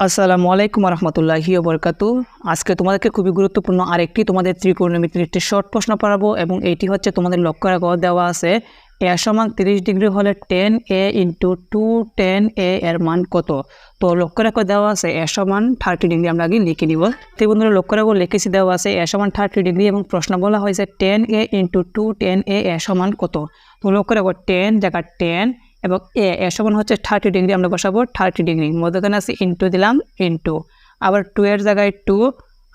আসসালামু আলাইকুম রহমতুল্লাহি বরকাতু আজকে তোমাদেরকে খুবই গুরুত্বপূর্ণ আরেকটি তোমাদের ত্রিকোণমিতির একটি শর্ট প্রশ্ন পড়াবো এবং এটি হচ্ছে তোমাদের লক্ষ্য রাখো দেওয়া আছে এ সমান তিরিশ ডিগ্রি হলে tan A into two tan A এর মান কত? তো লক্ষ্য রাখো দেওয়া আছে এ সমান থার্টি ডিগ্রি আমরা আগে লিখে নিব। তো বন্ধুরা, লক্ষ্য রাখো লিখেছি দেওয়া আছে এ সমান থার্টি ডিগ্রি এবং প্রশ্ন বলা হয়েছে tan A into two tan A A সমান কত? তো লক্ষ্য রাখো টেন জায়গা টেন এবং এ এ সমান হচ্ছে থার্টি ডিগ্রি আমরা বসাবো থার্টি ডিগ্রি মধ্যখানে আছে ইন্টু দিলাম ইন্টু আবার টু এর জায়গায় টু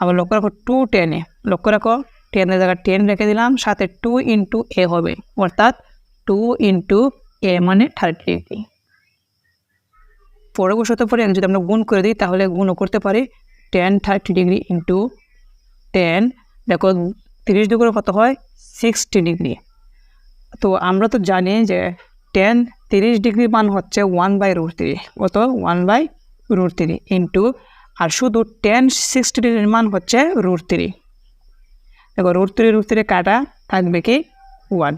আবার লক্ষ্য রাখো টু টেনে লক্ষ্য রাখো টেনের জায়গায় টেন রেখে দিলাম, সাথে টু ইন্টু এ হবে। অর্থাৎ টু ইন্টু এ মানে থার্টি ডিগ্রি পরে বসাতে পারি যদি আমরা গুণ করে দিই, তাহলে গুণও করতে পারি tan thirty degree into tan দেখো, তিরিশ ডিগ্রি কত হয়? সিক্সটি ডিগ্রি তো আমরা তো জানি যে টেন তিরিশ ডিগ্রি মান হচ্ছে ওয়ান বাই রুট থ্রি কত? One by root three into আর শুধু টেন সিক্সটি ডিগ্রির মান হচ্ছে রুট থ্রি দেখো রুট থ্রি রুট থ্রি কাটা থাকবে কি? ওয়ান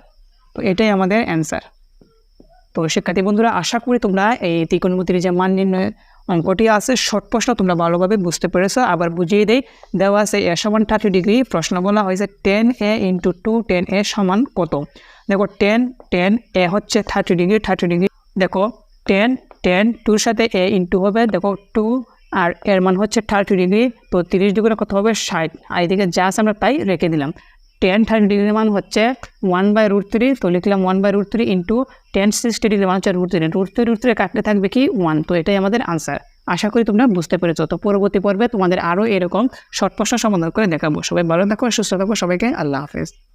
তো এটাই আমাদের অ্যান্সার তো শিক্ষার্থী বন্ধুরা, আশা করি তোমরা এই ত্রিকোণমিতির যে মান নির্ণয় অঙ্কটি আছে শর্ট প্রশ্ন তোমরা ভালোভাবে বুঝতে পেরেছ। আবার বুঝিয়ে দেই, দেওয়া আছে এ সমান থার্টি ডিগ্রি, প্রশ্ন বলা হয়েছে tan A into two tan A সমান কত? দেখো টেন টেন এ হচ্ছে থার্টি ডিগ্রি থার্টি ডিগ্রি দেখো টেন টেন টুর সাথে এ ইন্টু হবে, দেখো টু আর এর মান হচ্ছে থার্টি ডিগ্রি তো তিরিশ ডিগ্রি কত হবে? ষাট। আর এদিকে আছে আমরা তাই রেখে দিলাম। টেন থার্টি ডিগ্রি মান হচ্ছে ওয়ান বাই রুট থ্রি তো লিখলাম one by root three into tan sixty degree মান হচ্ছে root three root three root three কাটতে থাকবে কি? ওয়ান তো এটাই আমাদের আনসার আশা করি তোমরা বুঝতে পেরেছ। তো পরবর্তী পর্বে তোমাদের আরও এরকম শর্ট প্রশ্ন সমাধান করে দেখাবো। সবাই ভালো থাকো, সুস্থ থাকো, সবাইকে আল্লাহ হাফেজ।